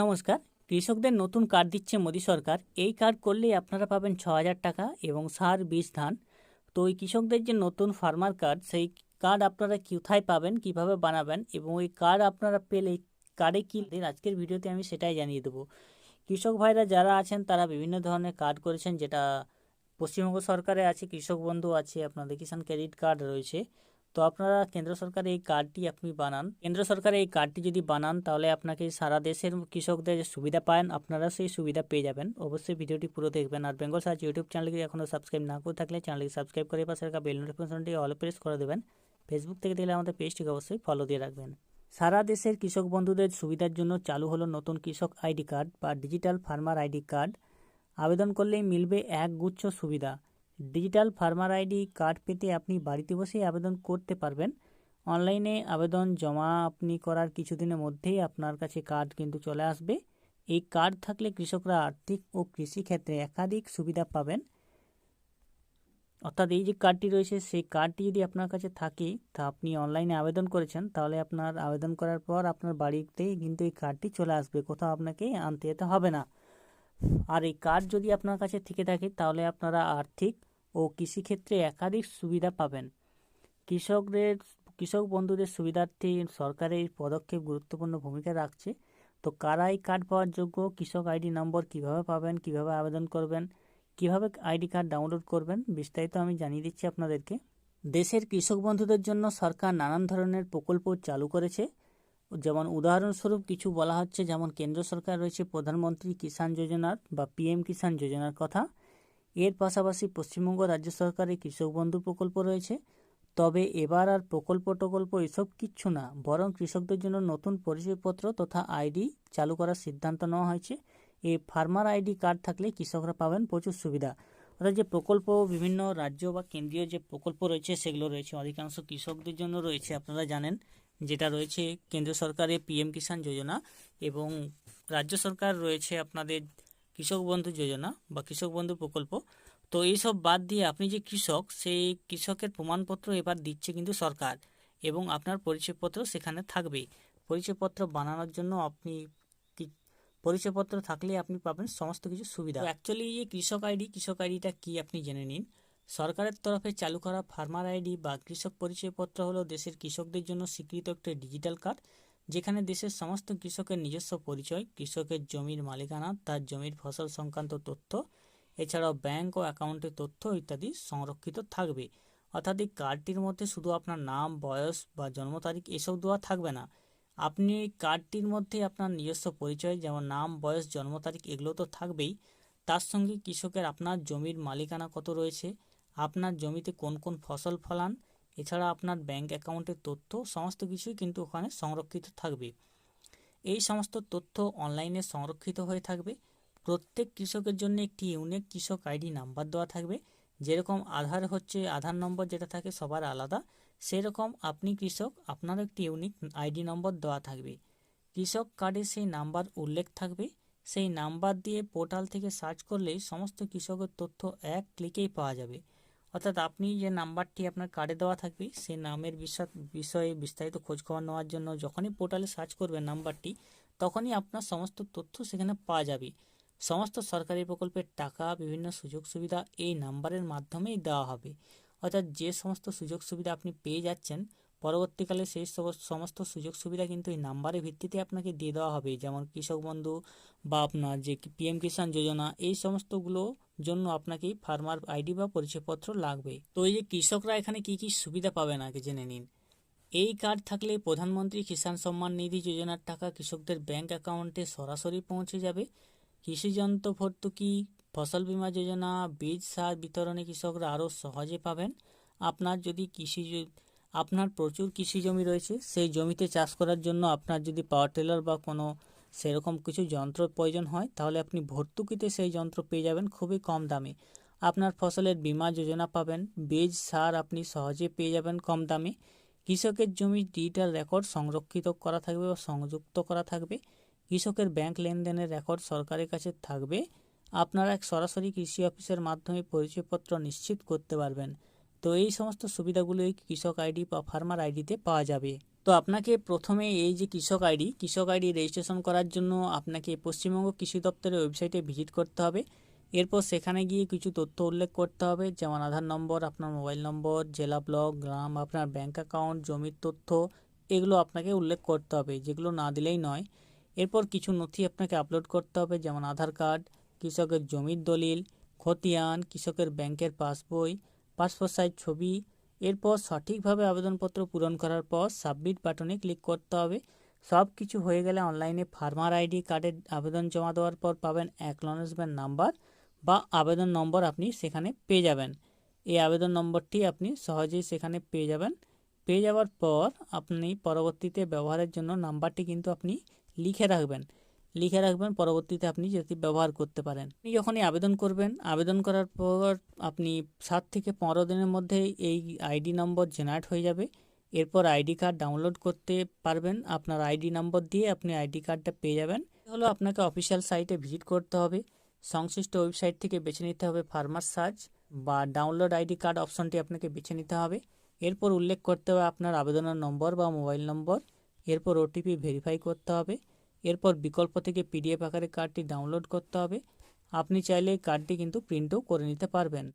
নমস্কার। কৃষকদের নতুন কার্ড দিচ্ছে মোদী সরকার। এই কার্ড করলেই আপনারা পাবেন ছ হাজার টাকা এবং সার, বীজ, ধান। তো এই কৃষকদের যে নতুন ফার্মার কার্ড, সেই কার্ড আপনারা কোথায় পাবেন, কীভাবে বানাবেন এবং ওই কার্ড আপনারা পেলে কার্ডে কী আজকের ভিডিওতে আমি সেটাই জানিয়ে দেবো। কৃষক ভাইরা যারা আছেন, তারা বিভিন্ন ধরনের কার্ড করেছেন, যেটা পশ্চিমবঙ্গ সরকারে আছে, কৃষক বন্ধু আছে, আপনাদের কিষাণ ক্রেডিট কার্ড রয়েছে। তো আপনারা কেন্দ্র সরকারের এই কার্ডটি আপনি বানান। কেন্দ্র সরকারের এই কার্ডটি যদি বানান, তাহলে আপনাকে সারা দেশের কৃষকদের সুবিধা পান আপনারা সেই সুবিধা পেয়ে যাবেন। অবশ্যই ভিডিওটি পুরো দেখবেন। আর বেঙ্গল সার্চ ইউটিউব চ্যানেলকে এখনও সাবস্ক্রাইব না করে থাকলে চ্যানেলকে সাবস্ক্রাইব করে পাশে রাখা বেল নোটিফিকেশনটি অল প্রেস করে দেবেন। ফেসবুক থেকে দেখলে আমাদের পেজটিকে অবশ্যই ফলো দিয়ে রাখবেন। সারা দেশের কৃষক বন্ধুদের সুবিধার জন্য চালু হলো নতুন কৃষক আইডি কার্ড বা ডিজিটাল ফার্মার আইডি কার্ড। আবেদন করলেই মিলবে এক গুচ্ছ সুবিধা। ডিজিটাল ফার্মার আইডি কার্ড পেতে আপনি বাড়িতে বসেই আবেদন করতে পারবেন। অনলাইনে আবেদন জমা আপনি করার কিছুদিনের মধ্যেই আপনার কাছে কার্ড কিন্তু চলে আসবে। এই কার্ড থাকলে কৃষকরা আর্থিক ও কৃষি ক্ষেত্রে একাধিক সুবিধা পাবেন। অর্থাৎ এই যে কার্ডটি রয়েছে, সেই কার্ডটি যদি আপনার কাছে থাকে, তা আপনি অনলাইনে আবেদন করেছেন, তাহলে আপনার আবেদন করার পর আপনার বাড়িতেই কিন্তু এই কার্ডটি চলে আসবে। কোথাও আপনাকে আনতে যেতে হবে না। আর এই কার্ড যদি আপনার কাছে থেকে থাকে, তাহলে আপনারা আর্থিক ও কৃষিক্ষেত্রে একাধিক সুবিধা পাবেন। কৃষকদের, কৃষক বন্ধুদের সুবিধার্থে সরকারের পদক্ষেপ গুরুত্বপূর্ণ ভূমিকা রাখছে। তো কারা এই কার্ড পাওয়ার যোগ্য? কৃষক আইডি নম্বর কীভাবে পাবেন? কীভাবে আবেদন করবেন? কীভাবে আইডি কার্ড ডাউনলোড করবেন? বিস্তারিত আমি জানিয়ে দিচ্ছি আপনাদেরকে। দেশের কৃষক বন্ধুদের জন্য সরকার নানান ধরনের প্রকল্প চালু করেছে। যেমন উদাহরণস্বরূপ কিছু বলা হচ্ছে, যেমন কেন্দ্র সরকার রয়েছে প্রধানমন্ত্রী কিষাণ যোজনার বা পিএম কিষাণ যোজনার কথা। এর পাশাপাশি পশ্চিমবঙ্গ রাজ্য সরকারের কৃষক বন্ধু প্রকল্প রয়েছে। তবে এবার আর প্রকল্প টকল্প এসব কিচ্ছু না, বরং কৃষকদের জন্য নতুন পরিচয়পত্র তথা আইডি চালু করার সিদ্ধান্ত নেওয়া হয়েছে। এই ফার্মার আইডি কার্ড থাকলে কৃষকরা পাবেন প্রচুর সুবিধা। অর্থাৎ যে প্রকল্প বিভিন্ন রাজ্য বা কেন্দ্রীয় যে প্রকল্প রয়েছে, সেগুলো রয়েছে। অধিকাংশ কৃষকদের জন্য রয়েছে, আপনারা জানেন, যেটা রয়েছে কেন্দ্র সরকারের পিএম কিষাণ যোজনা এবং রাজ্য সরকার রয়েছে আপনাদের কৃষক বন্ধু যোজনা বা কৃষক বন্ধু প্রকল্প, তো এইসব বাদ দিয়ে আপনি যে কৃষক, সেই কৃষকের প্রমাণপত্র এবার দিচ্ছে কিন্তু সরকার এবং আপনার পরিচয়পত্র সেখানে থাকবে। পরিচয়পত্র বানানোর জন্য আপনি পরিচয়পত্র থাকলে আপনি পাবেন সমস্ত কিছু সুবিধা। অ্যাকচুয়ালি এই কৃষক আইডি, কৃষক আইডিটা কি আপনি জেনে নিন। সরকারের তরফে চালু করা ফার্মার আইডি বা কৃষক পরিচয়পত্র হলো দেশের কৃষকদের জন্য স্বীকৃত একটি ডিজিটাল কার্ড। যেখানে দেশের সমস্ত কৃষকের নিজস্ব পরিচয়, কৃষকের জমির মালিকানা, তার জমির ফসল সংক্রান্ত তথ্য, এছাড়াও ব্যাংক ও অ্যাকাউন্টের তথ্য ইত্যাদি সংরক্ষিত থাকবে। অর্থাৎ এই কার্ডটির মধ্যে শুধু আপনার নাম, বয়স বা জন্ম তারিখ এসব দেওয়া থাকবে না। আপনি এই কার্ডটির মধ্যে আপনার নিজস্ব পরিচয়, যেমন নাম, বয়স, জন্ম তারিখ এগুলো তো থাকবেই। তার সঙ্গে কৃষকের আপনার জমির মালিকানা কত রয়েছে, আপনার জমিতে কোন কোন ফসল ফলান এছাড়া আপনার ব্যাংক অ্যাকাউন্টের তথ্য, সমস্ত কিছুই কিন্তু ওখানে সংরক্ষিত থাকবে। এই সমস্ত তথ্য অনলাইনে সংরক্ষিত হয়ে থাকবে। প্রত্যেক কৃষকের জন্য একটি ইউনিক কৃষক আইডি নাম্বার দেওয়া থাকবে। যেরকম আধার হচ্ছে, আধার নম্বর যেটা থাকে সবার আলাদা, সেরকম আপনি কৃষক আপনার একটি ইউনিক আইডি নম্বর দেওয়া থাকবে। কৃষক কার্ডে সেই নাম্বার উল্লেখ থাকবে। সেই নাম্বার দিয়ে পোর্টাল থেকে সার্চ করলেই সমস্ত কৃষকের তথ্য এক ক্লিকেই পাওয়া যাবে। অর্থাৎ আপনি যে নাম্বারটি আপনার কার্ডে দেওয়া থাকবে, সেই নামের বিষয় বিস্তারিত খোঁজখবর নেওয়ার জন্য যখনই পোর্টালে সার্চ করবেন নাম্বারটি, তখনই আপনার সমস্ত তথ্য সেখানে পাওয়া যাবে। সমস্ত সরকারি প্রকল্পের টাকা, বিভিন্ন সুযোগ সুবিধা এই নাম্বারের মাধ্যমেই দেওয়া হবে। অর্থাৎ যে সমস্ত সুযোগ সুবিধা আপনি পেয়ে যাচ্ছেন পরবর্তীকালে সেই সমস্ত সুযোগ সুবিধা কিন্তু এই নাম্বারের ভিত্তিতে আপনাকে দিয়ে দেওয়া হবে। যেমন কৃষক বন্ধু বা আপনার যে পিএম কিষাণ যোজনা, এই সমস্তগুলো জন্য আপনাকে ফার্মার আইডি বা পরিচয়পত্র লাগবে। তো এই যে কৃষকরা এখানে কি কি সুবিধা পাবেন আগে জেনে নিন। এই কার্ড থাকলে প্রধানমন্ত্রী কিষাণ সম্মান নিধি যোজনার টাকা কৃষকদের ব্যাংক অ্যাকাউন্টে সরাসরি পৌঁছে যাবে। কৃষিযন্ত্র ভর্তুকি, ফসল বীমা যোজনা, বীজ সার বিতরণে কৃষকরা আরও সহজে পাবেন। আপনার যদি কৃষি আপনার প্রচুর কৃষি জমি রয়েছে, সেই জমিতে চাষ করার জন্য আপনার যদি পাওয়ার টেলার বা কোনো সেরকম কিছু যন্ত্র প্রয়োজন হয়, তাহলে আপনি ভর্তুকিতে সেই যন্ত্র পেয়ে যাবেন খুবই কম দামে। আপনার ফসলের বীমা যোজনা পাবেন, বীজ, সার আপনি সহজে পেয়ে যাবেন কম দামে। কৃষকের জমি ডিজিটাল রেকর্ড সংরক্ষিত করা থাকবে বা সংযুক্ত করা থাকবে। কৃষকের ব্যাংক লেনদেনের রেকর্ড সরকারের কাছে থাকবে। আপনারা এক সরাসরি কৃষি অফিসের মাধ্যমে পরিচয়পত্র নিশ্চিত করতে পারবেন। তো এই সমস্ত সুবিধাগুলোই কৃষক আইডি বা ফার্মার আইডিতে পাওয়া যাবে। তো আপনাকে প্রথমে এই যে কৃষক আইডি কৃষক আইডি রেজিস্ট্রেশন করার জন্য আপনাকে পশ্চিমবঙ্গ কৃষি দপ্তরের ওয়েবসাইটে ভিজিট করতে হবে। এরপর সেখানে গিয়ে কিছু তথ্য উল্লেখ করতে হবে, যেমন আধার নম্বর, আপনার মোবাইল নম্বর, জেলা ব্লক, গ্রাম, আপনার ব্যাঙ্ক অ্যাকাউন্ট জমির তথ্য, এগুলো আপনাকে উল্লেখ করতে হবে, যেগুলো না দিলেই নয়। এরপর কিছু নথি আপনাকে আপলোড করতে হবে, যেমন আধার কার্ড কৃষকের জমির দলিল, খতিয়ান, কৃষকের ব্যাংকের পাসবই পাসপোর্ট সাইজ ছবি, এরপর সঠিকভাবে আবেদনপত্র পূরণ করার পর সাবমিট বাটনে ক্লিক করতে হবে। সব কিছু হয়ে গেলে অনলাইনে ফার্মার আইডি কার্ডের আবেদন জমা দেওয়ার পর পাবেন অ্যাকনলেজমেন্ট নাম্বার বা আবেদন নম্বর আপনি সেখানে পেয়ে যাবেন। এই আবেদন নম্বরটি আপনি সহজেই সেখানে পেয়ে যাবেন। পেয়ে যাওয়ার পর আপনি পরবর্তীতে ব্যবহারের জন্য নাম্বারটি কিন্তু আপনি লিখে রাখবেন। লিখে রাখবেন, পরবর্তীতে আপনি যদি ব্যবহার করতে পারেন। আপনি যখনই আবেদন করবেন, আবেদন করার পর আপনি সাত থেকে পনেরো দিনের মধ্যে এই আইডি নম্বর জেনারেট হয়ে যাবে। এরপর আইডি কার্ড ডাউনলোড করতে পারবেন। আপনার আইডি নম্বর দিয়ে আপনি আইডি কার্ডটা পেয়ে যাবেন। হলো আপনাকে অফিসিয়াল সাইটে ভিজিট করতে হবে। সংশ্লিষ্ট ওয়েবসাইট থেকে বেছে নিতে হবে ফার্মার সার্চ বা ডাউনলোড আইডি কার্ড অপশনটি আপনাকে বেছে নিতে হবে। এরপর উল্লেখ করতে হবে আপনার আবেদনের নম্বর বা মোবাইল নম্বর। এরপর ওটিপি ভেরিফাই করতে হবে। এরপর বিকল্প থেকে পিডিএফ আকারে কার্ডটি ডাউনলোড করতে হবে। আপনি চাইলে কার্ডটি কিন্তু প্রিন্টও করে নিতে পারবেন।